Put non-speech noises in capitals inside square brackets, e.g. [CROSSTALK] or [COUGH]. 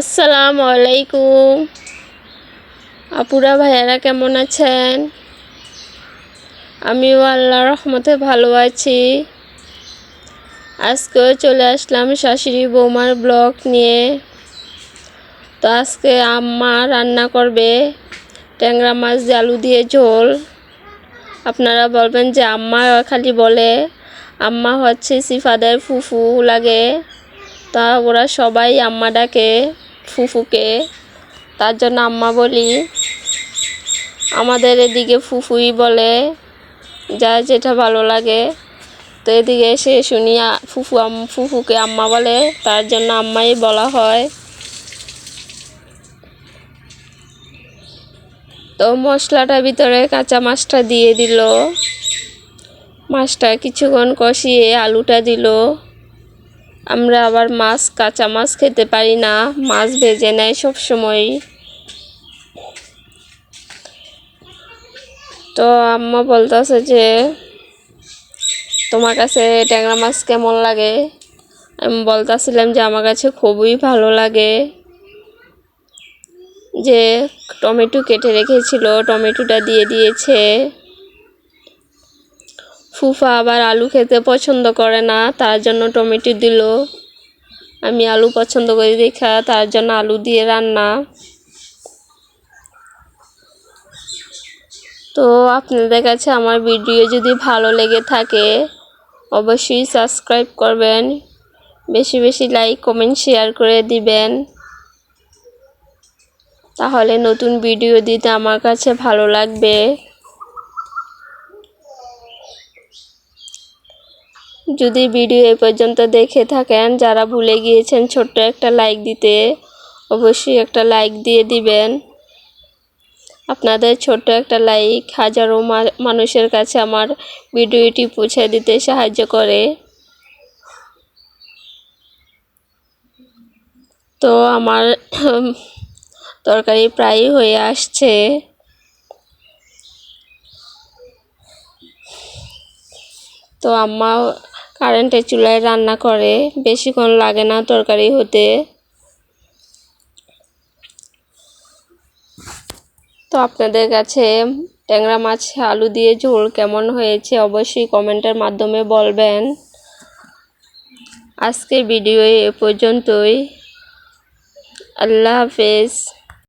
আসসালামু আলাইকুম। আপুরা, ভাইয়ারা কেমন আছেন? আমিও আল্লাহ রহমতে ভালো আছি। আজকেও চলে আসলাম শাশুড়ি বৌমার ব্লগ নিয়ে। তো আজকে আম্মা রান্না করবে, ট্যাংরা মাছ আলু দিয়ে ঝোল। আপনারা বলবেন যে আম্মা খালি বলে, আম্মা হচ্ছে সিফাদের ফুফু লাগে। তা ওরা সবাই আম্মা ডাকে, ফুফুকে। তার জন্য আম্মা বলি, আমাদের এদিকে ফুফুই বলে, যা যেটা ভালো লাগে। তো এদিকে এসে শুনি ফুফু ফুফুকে আম্মা বলে, তার জন্য আম্মাই বলা হয়। তো মশলাটার ভিতরে কাঁচা মাছটা দিয়ে দিল। মাছটা কিছুক্ষণ কষিয়ে আলুটা দিল। আমরা আবার মাছ, কাঁচা মাছ খেতে পারি না। মাছ ভেজে নেয় সব সময় তো আম্মা বলতেছে যে, তোমার কাছে ট্যাংরা মাছ কেমন লাগে? আমি বলতেছিলাম যে, আমার কাছে খুবই ভালো লাগে। যে টমেটো কেটে রেখেছিল, টমেটোটা দিয়ে দিয়েছে। ফুফা আবার আলু খেতে পছন্দ করে না, তার জন্য টমেটো দিল। আমি আলু পছন্দ করি দেখা তার জন্য আলু দিয়ে রান্না। তো আপনাদের কাছে আমার ভিডিও যদি ভালো লেগে থাকে, অবশ্যই সাবস্ক্রাইব করবেন, বেশি বেশি লাইক, কমেন্ট, শেয়ার করে দিবেন। তাহলে নতুন ভিডিও দিতে আমার কাছে ভালো লাগবে। যদি ভিডিও এ পর্যন্ত দেখে থাকেন, যারা ভুলে গিয়েছেন ছোট্ট একটা লাইক দিতে, অবশ্যই একটা লাইক দিয়ে দিবেন। আপনাদের ছোট্ট একটা লাইক হাজারো মানুষের কাছে আমার ভিডিওটি পৌঁছে দিতে সাহায্য করে। তো আমার [CLEARS THROAT] তরকারি প্রায় হয়ে আসছে। তো আম্মা কারেন্টের চুলায় রান্না করে, বেশিক্ষণ লাগে না তরকারি হতে। তো আপনাদের কাছে ট্যাংরা মাছ, আলু দিয়ে ঝোল কেমন হয়েছে অবশ্যই কমেন্টের মাধ্যমে বলবেন। আজকের ভিডিও এ পর্যন্তই। আল্লাহ হাফেজ।